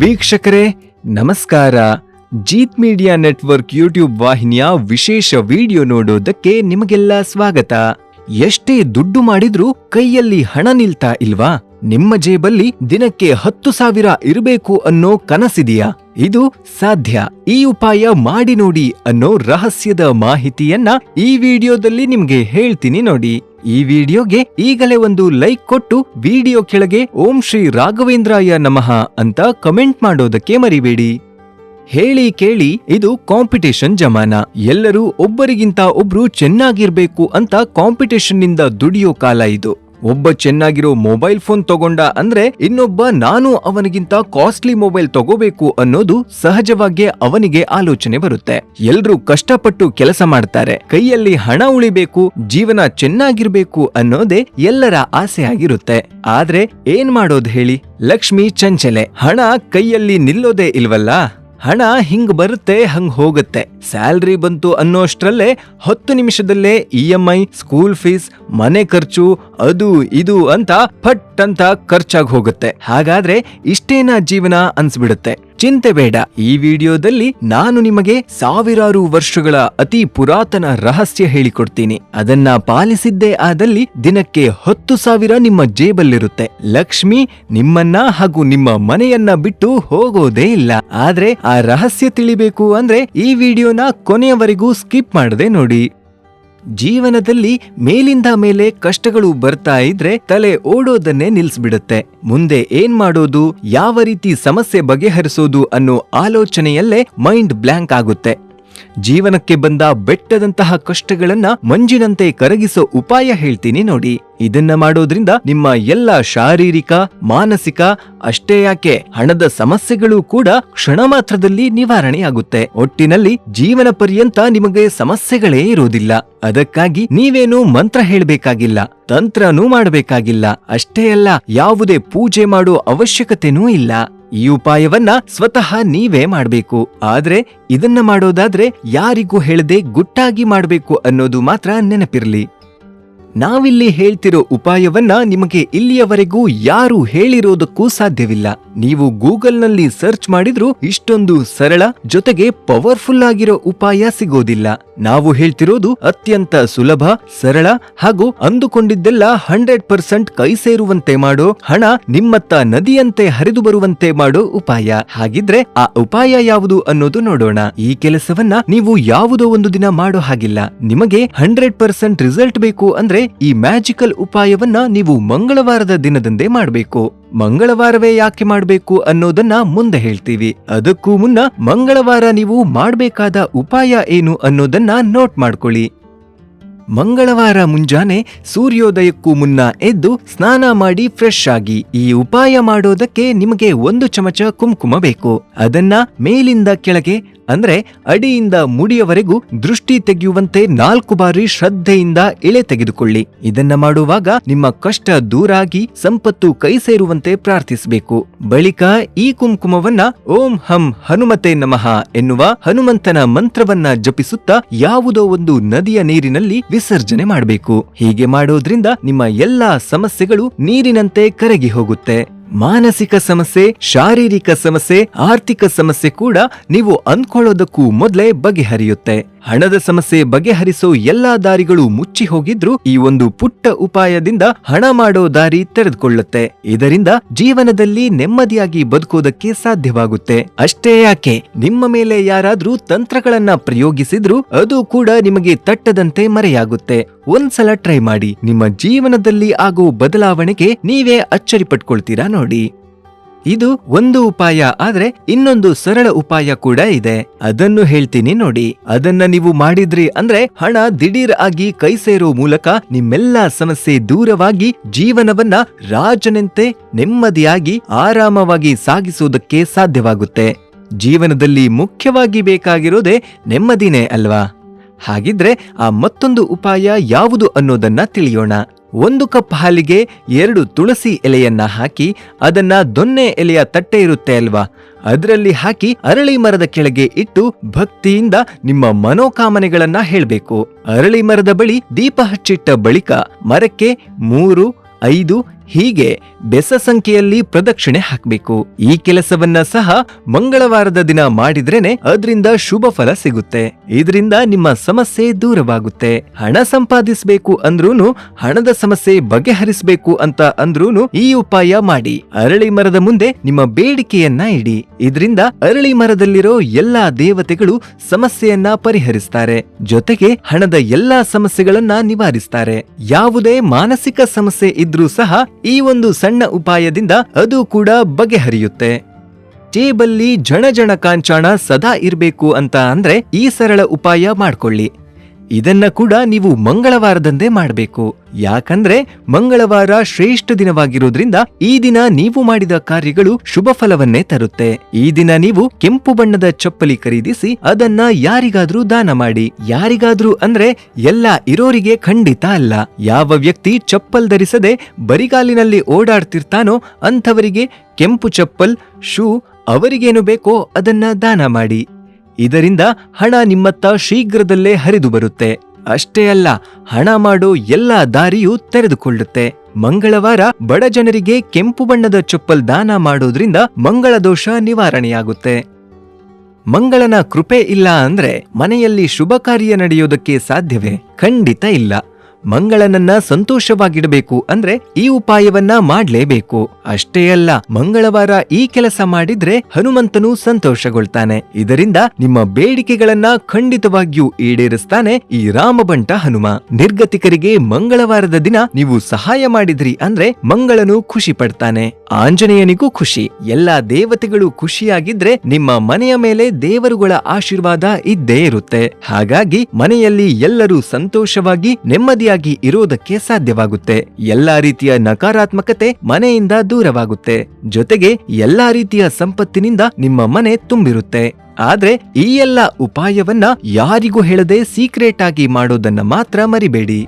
ವೀಕ್ಷಕರೇ, ನಮಸ್ಕಾರ. Jeet media network YouTube ವಾಹಿನಿಯ ವಿಶೇಷ ವಿಡಿಯೋ ನೋಡೋದಕ್ಕೆ ನಿಮಗೆಲ್ಲ ಸ್ವಾಗತ. ಎಷ್ಟೇ ದುಡ್ಡು ಮಾಡಿದ್ರೂ ಕೈಯಲ್ಲಿ ಹಣ ನಿಲ್ತಾ ಇಲ್ವಾ? ನಿಮ್ಮ ಜೇಬಲ್ಲಿ ದಿನಕ್ಕೆ ಹತ್ತು ಸಾವಿರ ಇರಬೇಕು ಅನ್ನೋ ಕನಸಿದೆಯಾ? ಇದು ಸಾಧ್ಯ. ಈ ಉಪಾಯ ಮಾಡಿ ನೋಡಿ ಅನ್ನೋ ರಹಸ್ಯದ ಮಾಹಿತಿಯನ್ನ ಈ ವಿಡಿಯೋದಲ್ಲಿ ನಿಮ್ಗೆ ಹೇಳ್ತೀನಿ ನೋಡಿ. ಈ ವಿಡಿಯೋಗೆ ಈಗಲೇ ಒಂದು ಲೈಕ್ ಕೊಟ್ಟು ವಿಡಿಯೋ ಕೆಳಗೆ ಓಂ ಶ್ರೀ ರಾಘವೇಂದ್ರಾಯ ನಮಃ ಅಂತ ಕಮೆಂಟ್ ಮಾಡೋದಕ್ಕೆ ಮರಿಬೇಡಿ. ಹೇಳಿ ಕೇಳಿ ಇದು ಕಾಂಪಿಟೇಷನ್ ಜಮಾನ. ಎಲ್ಲರೂ ಒಬ್ಬರಿಗಿಂತ ಒಬ್ರು ಚೆನ್ನಾಗಿರ್ಬೇಕು ಅಂತ ಕಾಂಪಿಟೇಷನ್ನಿಂದ ದುಡಿಯೋ ಕಾಲ ಇದು. ಒಬ್ಬ ಚೆನ್ನಾಗಿರೋ ಮೊಬೈಲ್ ಫೋನ್ ತಗೊಂಡ ಅಂದ್ರೆ ಇನ್ನೊಬ್ಬ ನಾನು ಅವನಿಗಿಂತ ಕಾಸ್ಟ್ಲಿ ಮೊಬೈಲ್ ತಗೋಬೇಕು ಅನ್ನೋದು ಸಹಜವಾಗಿ ಅವನಿಗೆ ಆಲೋಚನೆ ಬರುತ್ತೆ. ಎಲ್ರೂ ಕಷ್ಟಪಟ್ಟು ಕೆಲಸ ಮಾಡ್ತಾರೆ. ಕೈಯಲ್ಲಿ ಹಣ ಉಳಿಬೇಕು, ಜೀವನ ಚೆನ್ನಾಗಿರ್ಬೇಕು ಅನ್ನೋದೇ ಎಲ್ಲರ ಆಸೆ ಆಗಿರುತ್ತೆ. ಆದ್ರೆ ಏನ್ ಮಾಡೋದ್ ಹೇಳಿ? ಲಕ್ಷ್ಮಿ ಚಂಚಲೆ, ಹಣ ಕೈಯಲ್ಲಿ ನಿಲ್ಲೋದೇ ಇಲ್ವಲ್ಲ? ಹಣ ಹಿಂಗ್ ಬರುತ್ತೆ, ಹಂಗ್ ಹೋಗುತ್ತೆ. ಸ್ಯಾಲ್ರಿ ಬಂತು ಅನ್ನೋಷ್ಟ್ರಲ್ಲೇ ಹತ್ತು ನಿಮಿಷದಲ್ಲೇ E M I, school fees, ಮನೆ ಖರ್ಚು, ಅದು ಇದು ಅಂತ ಫಟ್ ಅಂತ ಖರ್ಚಾಗಿ ಹೋಗುತ್ತೆ. ಹಾಗಾದ್ರೆ ಇಷ್ಟೇನಾ ಜೀವನ ಅನ್ಸ್ಬಿಡುತ್ತೆ? ಚಿಂತೆ ಬೇಡ. ಈ ವಿಡಿಯೋದಲ್ಲಿ ನಾನು ನಿಮಗೆ ಸಾವಿರಾರು ವರ್ಷಗಳ ಅತಿ ಪುರಾತನ ರಹಸ್ಯ ಹೇಳಿಕೊಡ್ತೀನಿ. ಅದನ್ನ ಪಾಲಿಸಿದ್ದೇ ಆದಲ್ಲಿ ದಿನಕ್ಕೆ ಹತ್ತು ಸಾವಿರ ನಿಮ್ಮ ಜೇಬಲ್ಲಿರುತ್ತೆ. ಲಕ್ಷ್ಮಿ, ನಿಮ್ಮನ್ನ ಹಾಗೂ ನಿಮ್ಮ ಮನೆಯನ್ನ ಬಿಟ್ಟು ಹೋಗೋದೇ ಇಲ್ಲ. ಆದ್ರೆ ಆ ರಹಸ್ಯ ತಿಳಿಬೇಕು ಅಂದ್ರೆ ಈ ವಿಡಿಯೋನ ಕೊನೆಯವರೆಗೂ ಸ್ಕಿಪ್ ಮಾಡದೆ ನೋಡಿ. ಜೀವನದಲ್ಲಿ ಮೇಲಿಂದ ಮೇಲೆ ಕಷ್ಟಗಳು ಬರ್ತಾ ಇದ್ರೆ ತಲೆ ಓಡೋದನ್ನೇ ನಿಲ್ಸ್ಬಿಡುತ್ತೆ. ಮುಂದೆ ಏನ್ ಮಾಡೋದು, ಯಾವ ರೀತಿ ಸಮಸ್ಯೆ ಬಗೆಹರಿಸೋದು ಅನ್ನೋ ಆಲೋಚನೆಯಲ್ಲೇ ಮೈಂಡ್ ಬ್ಲ್ಯಾಂಕ್ ಆಗುತ್ತೆ. ಜೀವನಕ್ಕೆ ಬಂದ ಬೆಟ್ಟದಂತಹ ಕಷ್ಟಗಳನ್ನ ಮಂಜಿನಂತೆ ಕರಗಿಸೋ ಉಪಾಯ ಹೇಳ್ತೀನಿ ನೋಡಿ. ಇದನ್ನ ಮಾಡೋದ್ರಿಂದ ನಿಮ್ಮ ಎಲ್ಲ ಶಾರೀರಿಕ, ಮಾನಸಿಕ, ಅಷ್ಟೇ ಯಾಕೆ ಹಣದ ಸಮಸ್ಯೆಗಳು ಕೂಡ ಕ್ಷಣ ಮಾತ್ರದಲ್ಲಿ ನಿವಾರಣೆಯಾಗುತ್ತೆ. ಒಟ್ಟಿನಲ್ಲಿ ಜೀವನ ಪರ್ಯಂತ ನಿಮಗೆ ಸಮಸ್ಯೆಗಳೇ ಇರೋದಿಲ್ಲ ಅದಕ್ಕಾಗಿ ನೀವೇನು ಮಂತ್ರ ಹೇಳಬೇಕಾಗಿಲ್ಲ, ತಂತ್ರನೂ ಮಾಡಬೇಕಾಗಿಲ್ಲ. ಅಷ್ಟೇ ಅಲ್ಲ, ಯಾವುದೇ ಪೂಜೆ ಮಾಡೋ ಅವಶ್ಯಕತೆನೂ ಇಲ್ಲ. ಈ ಉಪಾಯವನ್ನ ಸ್ವತಃ ನೀವೇ ಮಾಡಬೇಕು. ಆದ್ರೆ ಇದನ್ನ ಮಾಡೋದಾದ್ರೆ ಯಾರಿಗೂ ಹೇಳದೆ ಗುಟ್ಟಾಗಿ ಮಾಡಬೇಕು ಅನ್ನೋದು ಮಾತ್ರ ನೆನಪಿರ್ಲಿ. ನಾವಿಲ್ಲಿ ಹೇಳ್ತಿರೋ ಉಪಾಯವನ್ನ ನಿಮಗೆ ಇಲ್ಲಿಯವರೆಗೂ ಯಾರು ಹೇಳಿರೋದಕ್ಕೂ ಸಾಧ್ಯವಿಲ್ಲ. ನೀವು ಗೂಗಲ್ನಲ್ಲಿ ಸರ್ಚ್ ಮಾಡಿದ್ರೂ ಇಷ್ಟೊಂದು ಸರಳ, ಜೊತೆಗೆ ಪವರ್ಫುಲ್ ಆಗಿರೋ ಉಪಾಯ ಸಿಗೋದಿಲ್ಲ. ನಾವು ಹೇಳ್ತಿರೋದು ಅತ್ಯಂತ ಸುಲಭ, ಸರಳ ಹಾಗೂ ಅಂದುಕೊಂಡಿದ್ದೆಲ್ಲ ಹಂಡ್ರೆಡ್ ಪರ್ಸೆಂಟ್ ಕೈ ಸೇರುವಂತೆ ಮಾಡೋ ಹಣ ನಿಮ್ಮತ್ತ ನದಿಯಂತೆ ಹರಿದು ಬರುವಂತೆ ಮಾಡೋ ಉಪಾಯ. ಹಾಗಿದ್ರೆ ಆ ಉಪಾಯ ಯಾವುದು ಅನ್ನೋದು ನೋಡೋಣ. ಈ ಕೆಲಸವನ್ನ ನೀವು ಯಾವುದೋ ಒಂದು ದಿನ ಮಾಡೋ ಹಾಗಿಲ್ಲ. ನಿಮಗೆ ಹಂಡ್ರೆಡ್ ಪರ್ಸೆಂಟ್ ರಿಸಲ್ಟ್ ಬೇಕು ಅಂದ್ರೆ ಈ ಮ್ಯಾಜಿಕಲ್ ಉಪಾಯವನ್ನ ನೀವು ಮಂಗಳವಾರದ ದಿನದಂದೇ ಮಾಡಬೇಕು. ಮಂಗಳವಾರವೇ ಯಾಕೆ ಮಾಡಬೇಕು ಅನ್ನೋದನ್ನ ಮುಂದೆ ಹೇಳ್ತೀವಿ. ಅದಕ್ಕೂ ಮುನ್ನ ಮಂಗಳವಾರ ನೀವು ಮಾಡಬೇಕಾದ ಉಪಾಯ ಏನು ಅನ್ನೋದನ್ನ ನೋಟ್ ಮಾಡ್ಕೊಳ್ಳಿ. ಮಂಗಳವಾರ ಮುಂಜಾನೆ ಸೂರ್ಯೋದಯಕ್ಕೂ ಮುನ್ನ ಎದ್ದು ಸ್ನಾನ ಮಾಡಿ ಫ್ರೆಶ್ ಆಗಿ ಈ ಉಪಾಯ ಮಾಡೋದಕ್ಕೆ ನಿಮಗೆ ಒಂದು ಚಮಚ ಕುಂಕುಮ ಬೇಕು. ಅದನ್ನ ಮೇಲಿಂದ ಕೆಳಗೆ ಅಂದ್ರೆ ಅಡಿಯಿಂದ ಮುಡಿಯವರೆಗೂ ದೃಷ್ಟಿ ತೆಗೆಯುವಂತೆ ನಾಲ್ಕು ಬಾರಿ ಶ್ರದ್ಧೆಯಿಂದ ಎಳೆ ತೆಗೆದುಕೊಳ್ಳಿ. ಇದನ್ನ ಮಾಡುವಾಗ ನಿಮ್ಮ ಕಷ್ಟ ದೂರಾಗಿ ಸಂಪತ್ತು ಕೈ ಸೇರುವಂತೆ ಪ್ರಾರ್ಥಿಸಬೇಕು. ಬಳಿಕ ಈ ಕುಂಕುಮವನ್ನ ಓಂ ಹಂ ಹನುಮತೆ ನಮಃ ಎನ್ನುವ ಹನುಮಂತನ ಮಂತ್ರವನ್ನ ಜಪಿಸುತ್ತಾ ಯಾವುದೋ ಒಂದು ನದಿಯ ನೀರಿನಲ್ಲಿ ವಿಸರ್ಜನೆ ಮಾಡಬೇಕು. ಹೀಗೆ ಮಾಡೋದ್ರಿಂದ ನಿಮ್ಮ ಎಲ್ಲಾ ಸಮಸ್ಯೆಗಳು ನೀರಿನಂತೆ ಕರಗಿ ಹೋಗುತ್ತೆ. ಮಾನಸಿಕ ಸಮಸ್ಯೆ, ಶಾರೀರಿಕ ಸಮಸ್ಯೆ, ಆರ್ಥಿಕ ಸಮಸ್ಯೆ ಕೂಡ ನೀವು ಅಂದ್ಕೊಳ್ಳೋದಕ್ಕೂ ಮೊದಲೇ ಬಗೆಹರಿಯುತ್ತೆ. ಹಣದ ಸಮಸ್ಯೆ ಬಗೆಹರಿಸೋ ಎಲ್ಲಾ ದಾರಿಗಳು ಮುಚ್ಚಿ ಹೋಗಿದ್ರು ಈ ಒಂದು ಪುಟ್ಟ ಉಪಾಯದಿಂದ ಹಣ ಮಾಡೋ ದಾರಿ ತೆರೆದುಕೊಳ್ಳುತ್ತೆ. ಇದರಿಂದ ಜೀವನದಲ್ಲಿ ನೆಮ್ಮದಿಯಾಗಿ ಬದುಕೋದಕ್ಕೆ ಸಾಧ್ಯವಾಗುತ್ತೆ. ಅಷ್ಟೇ ಯಾಕೆ? ನಿಮ್ಮ ಮೇಲೆ ಯಾರಾದ್ರೂ ತಂತ್ರಗಳನ್ನ ಪ್ರಯೋಗಿಸಿದ್ರು ಅದು ಕೂಡ ನಿಮಗೆ ತಟ್ಟದಂತೆ ಮರೆಯಾಗುತ್ತೆ. ಒಂದ್ಸಲ ಟ್ರೈ ಮಾಡಿ ನಿಮ್ಮ ಜೀವನದಲ್ಲಿ ಆಗೋ ಬದಲಾವಣೆಗೆ ನೀವೇ ಅಚ್ಚರಿ ಪಟ್ಕೊಳ್ತೀರಾ ನೋಡಿ. ಇದು ಒಂದು ಉಪಾಯ ಆದ್ರೆ ಇನ್ನೊಂದು ಸರಳ ಉಪಾಯ ಕೂಡ ಇದೆ. ಅದನ್ನು ಹೇಳ್ತೀನಿ ನೋಡಿ. ಅದನ್ನ ನೀವು ಮಾಡಿದ್ರಿ ಅಂದ್ರೆ ಹಣ ದಿಢೀರ್ ಆಗಿ ಕೈ ಸೇರೋ ಮೂಲಕ ನಿಮ್ಮೆಲ್ಲಾ ಸಮಸ್ಯೆ ದೂರವಾಗಿ ಜೀವನವನ್ನ ರಾಜನಂತೆ ನೆಮ್ಮದಿಯಾಗಿ ಆರಾಮವಾಗಿ ಸಾಗಿಸುವುದಕ್ಕೆ ಸಾಧ್ಯವಾಗುತ್ತೆ. ಜೀವನದಲ್ಲಿ ಮುಖ್ಯವಾಗಿ ಬೇಕಾಗಿರೋದೇ ನೆಮ್ಮದಿನೇ ಅಲ್ವಾ? ಹಾಗಿದ್ರೆ ಆ ಮತ್ತೊಂದು ಉಪಾಯ ಯಾವುದು ಅನ್ನೋದನ್ನ ತಿಳಿಯೋಣ. ಒಂದು ಕಪ್ ಹಾಲಿಗೆ ಎರಡು ತುಳಸಿ ಎಲೆಯನ್ನ ಹಾಕಿ ಅದನ್ನ ದೊನ್ನೆ ಎಲೆಯ ತಟ್ಟೆ ಇರುತ್ತೆ ಅಲ್ವಾ? ಅದರಲ್ಲಿ ಹಾಕಿ ಅರಳಿ ಮರದ ಕೆಳಗೆ ಇಟ್ಟು ಭಕ್ತಿಯಿಂದ ನಿಮ್ಮ ಮನೋಕಾಮನೆಗಳನ್ನ ಹೇಳಬೇಕು. ಅರಳಿ ಮರದ ಬಳಿ ದೀಪ ಹಚ್ಚಿಟ್ಟ ಬಳಿಕ ಮರಕ್ಕೆ ಮೂರು, ಐದು ಹೀಗೆ ಬೆಸ ಸಂಖ್ಯೆಯಲ್ಲಿ ಪ್ರದಕ್ಷಿಣೆ ಹಾಕಬೇಕು. ಈ ಕೆಲಸವನ್ನ ಸಹ ಮಂಗಳವಾರದ ದಿನ ಮಾಡಿದ್ರೇನೆ ಅದರಿಂದ ಶುಭ ಫಲ ಸಿಗುತ್ತೆ. ಇದರಿಂದ ನಿಮ್ಮ ಸಮಸ್ಯೆ ದೂರವಾಗುತ್ತೆ. ಹಣ ಸಂಪಾದಿಸಬೇಕು ಅಂದ್ರೂನು, ಹಣದ ಸಮಸ್ಯೆ ಬಗೆಹರಿಸಬೇಕು ಅಂತ ಅಂದ್ರೂನು ಈ ಉಪಾಯ ಮಾಡಿ. ಅರಳಿ ಮರದ ಮುಂದೆ ನಿಮ್ಮ ಬೇಡಿಕೆಯನ್ನ ಇಡಿ. ಇದರಿಂದ ಅರಳಿ ಮರದಲ್ಲಿರೋ ಎಲ್ಲಾ ದೇವತೆಗಳು ಸಮಸ್ಯೆಯನ್ನ ಪರಿಹರಿಸ್ತಾರೆ. ಜೊತೆಗೆ ಹಣದ ಎಲ್ಲಾ ಸಮಸ್ಯೆಗಳನ್ನ ನಿವಾರಿಸ್ತಾರೆ. ಯಾವುದೇ ಮಾನಸಿಕ ಸಮಸ್ಯೆ ಇದ್ರೂ ಸಹ ಈ ಒಂದು ಉಪಾಯದಿಂದ ಅದು ಕೂಡ ಬಗೆಹರಿಯುತ್ತೆ. ಟೇಬಲ್ಲಿ ಜಣ ಜಣ ಕಾಂಚಾಣ ಸದಾ ಇರಬೇಕು ಅಂತ ಅಂದ್ರೆ ಈ ಸರಳ ಉಪಾಯ ಮಾಡ್ಕೊಳ್ಳಿ. ಇದನ್ನ ಕೂಡ ನೀವು ಮಂಗಳವಾರದಂದೇ ಮಾಡಬೇಕು. ಯಾಕಂದ್ರೆ ಮಂಗಳವಾರ ಶ್ರೇಷ್ಠ ದಿನವಾಗಿರುವುದರಿಂದ ಈ ದಿನ ನೀವು ಮಾಡಿದ ಕಾರ್ಯಗಳು ಶುಭ ಫಲವನ್ನೇ ತರುತ್ತೆ. ಈ ದಿನ ನೀವು ಕೆಂಪು ಬಣ್ಣದ ಚಪ್ಪಲಿ ಖರೀದಿಸಿ ಅದನ್ನ ಯಾರಿಗಾದ್ರೂ ದಾನ ಮಾಡಿ. ಯಾರಿಗಾದ್ರೂ ಅಂದ್ರೆ ಎಲ್ಲ ಇರೋರಿಗೆ ಖಂಡಿತ ಅಲ್ಲ. ಯಾವ ವ್ಯಕ್ತಿ ಚಪ್ಪಲ್ ಧರಿಸದೆ ಬರಿಗಾಲಿನಲ್ಲಿ ಓಡಾಡ್ತಿರ್ತಾನೋ ಅಂಥವರಿಗೆ ಕೆಂಪು ಚಪ್ಪಲ್, ಶೂ ಅವರಿಗೇನು ಬೇಕೋ ಅದನ್ನ ದಾನ ಮಾಡಿ. ಇದರಿಂದ ಹಣ ನಿಮ್ಮತ್ತ ಶೀಘ್ರದಲ್ಲೇ ಹರಿದು ಬರುತ್ತೆ. ಅಷ್ಟೇ ಅಲ್ಲ, ಹಣ ಮಾಡೋ ಎಲ್ಲ ದಾರಿಯೂ ತೆರೆದುಕೊಳ್ಳುತ್ತೆ. ಮಂಗಳವಾರ ಬಡ ಜನರಿಗೆ ಕೆಂಪು ಬಣ್ಣದ ಚಪ್ಪಲ್ ದಾನ ಮಾಡೋದ್ರಿಂದ ಮಂಗಳ ದೋಷ ನಿವಾರಣೆಯಾಗುತ್ತೆ. ಮಂಗಳನ ಕೃಪೆ ಇಲ್ಲ ಅಂದ್ರೆ ಮನೆಯಲ್ಲಿ ಶುಭ ಕಾರ್ಯ ನಡೆಯೋದಕ್ಕೆ ಸಾಧ್ಯವೇ? ಖಂಡಿತ ಇಲ್ಲ. ಮಂಗಳನನ್ನ ಸಂತೋಷವಾಗಿಡಬೇಕು ಅಂದ್ರೆ ಈ ಉಪಾಯವನ್ನ ಮಾಡ್ಲೇಬೇಕು. ಅಷ್ಟೇ ಅಲ್ಲ, ಮಂಗಳವಾರ ಈ ಕೆಲಸ ಮಾಡಿದ್ರೆ ಹನುಮಂತನು ಸಂತೋಷಗೊಳ್ತಾನೆ. ಇದರಿಂದ ನಿಮ್ಮ ಬೇಡಿಕೆಗಳನ್ನ ಖಂಡಿತವಾಗಿಯೂ ಈಡೇರಿಸ್ತಾನೆ ಈ ರಾಮಬಂಟ ಹನುಮ. ನಿರ್ಗತಿಕರಿಗೆ ಮಂಗಳವಾರದ ದಿನ ನೀವು ಸಹಾಯ ಮಾಡಿದ್ರಿ ಅಂದ್ರೆ ಮಂಗಳನು ಖುಷಿ ಪಡ್ತಾನೆ. ಆಂಜನೇಯನಿಗೂ ಖುಷಿ. ಎಲ್ಲಾ ದೇವತೆಗಳು ಖುಷಿಯಾಗಿದ್ರೆ ನಿಮ್ಮ ಮನೆಯ ಮೇಲೆ ದೇವರುಗಳ ಆಶೀರ್ವಾದ ಇದ್ದೇ ಇರುತ್ತೆ. ಹಾಗಾಗಿ ಮನೆಯಲ್ಲಿ ಎಲ್ಲರೂ ಸಂತೋಷವಾಗಿ ನೆಮ್ಮದಿಯಾಗಿ ಇರೋದಕ್ಕೆ ಸಾಧ್ಯವಾಗುತ್ತೆ. ಎಲ್ಲಾ ರೀತಿಯ ನಕಾರಾತ್ಮಕತೆ ಮನೆಯಿಂದ ದೂರವಾಗುತ್ತೆ. ಜೊತೆಗೆ ಎಲ್ಲಾ ರೀತಿಯ ಸಂಪತ್ತಿನಿಂದ ನಿಮ್ಮ ಮನೆ ತುಂಬಿರುತ್ತೆ. ಆದ್ರೆ ಈ ಎಲ್ಲ ಉಪಾಯವನ್ನ ಯಾರಿಗೂ ಹೇಳದೆ ಸೀಕ್ರೆಟ್ ಆಗಿ ಮಾಡೋದನ್ನ ಮಾತ್ರ ಮರಿಬೇಡಿ.